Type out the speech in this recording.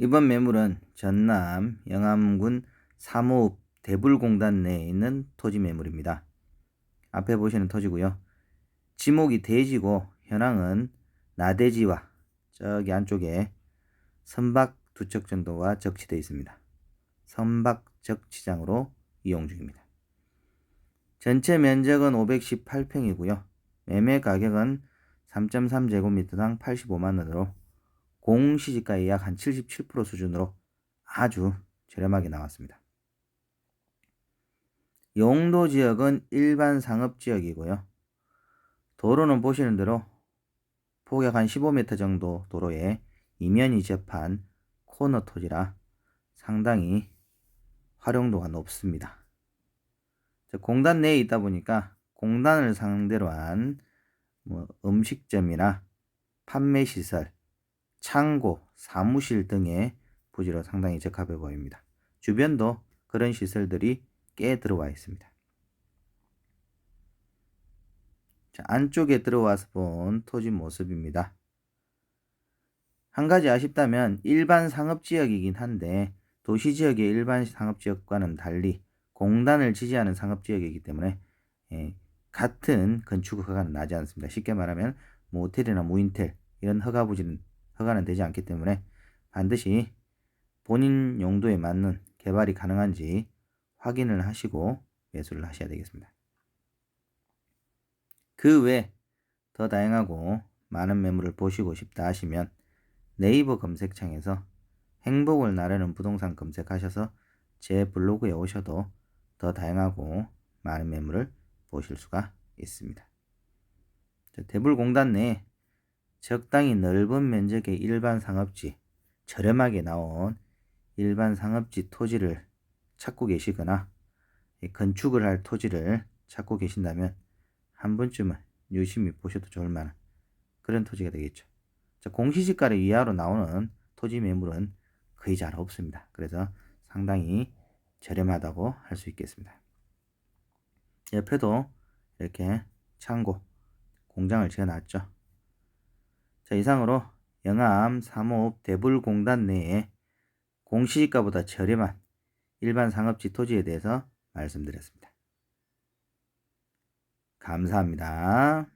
이번 매물은 전남 영암군 사모읍 대불공단 내에 있는 토지 매물입니다. 앞에 보시는 토지고요. 지목이 대지고 현황은 나대지와 저기 안쪽에 선박 두척 정도가 적치되어 있습니다. 선박 적치장으로 이용 중입니다. 전체 면적은 518평이고요. 매매 가격은 3.3제곱미터당 85만원으로 공시지가의 약한 77% 수준으로 아주 저렴하게 나왔습니다. 용도 지역은 일반 상업 지역이고요. 도로는 보시는 대로 폭약 한 15m 정도 도로에 이면이 접한 코너 토지라 상당히 활용도가 높습니다. 공단 내에 있다 보니까 공단을 상대로 한 뭐 음식점이나 판매 시설, 창고, 사무실 등의 부지로 상당히 적합해 보입니다. 주변도 그런 시설들이 꽤 들어와 있습니다. 자, 안쪽에 들어와서 본 토지 모습입니다. 한 가지 아쉽다면 일반 상업지역이긴 한데 도시지역의 일반 상업지역과는 달리 공단을 지지하는 상업지역이기 때문에 예, 같은 건축 허가는 나지 않습니다. 쉽게 말하면 모텔이나 무인텔 이런 허가 부지는 허가는 되지 않기 때문에 반드시 본인 용도에 맞는 개발이 가능한지 확인을 하시고 매수를 하셔야 되겠습니다. 그 외 더 다양하고 많은 매물을 보시고 싶다 하시면 네이버 검색창에서 행복을 나르는 부동산 검색하셔서 제 블로그에 오셔도 더 다양하고 많은 매물을 보실 수가 있습니다. 대불공단 내에 적당히 넓은 면적의 일반 상업지, 저렴하게 나온 일반 상업지 토지를 찾고 계시거나 건축을 할 토지를 찾고 계신다면 한 번쯤은 유심히 보셔도 좋을 만한 그런 토지가 되겠죠. 공시지가를 이하로 나오는 토지 매물은 거의 잘 없습니다. 그래서 상당히 저렴하다고 할 수 있겠습니다. 옆에도 이렇게 창고, 공장을 지어놨죠. 자, 이상으로 영암 3호읍 대불공단 내에 공시지가보다 저렴한 일반 상업지 토지에 대해서 말씀드렸습니다. 감사합니다.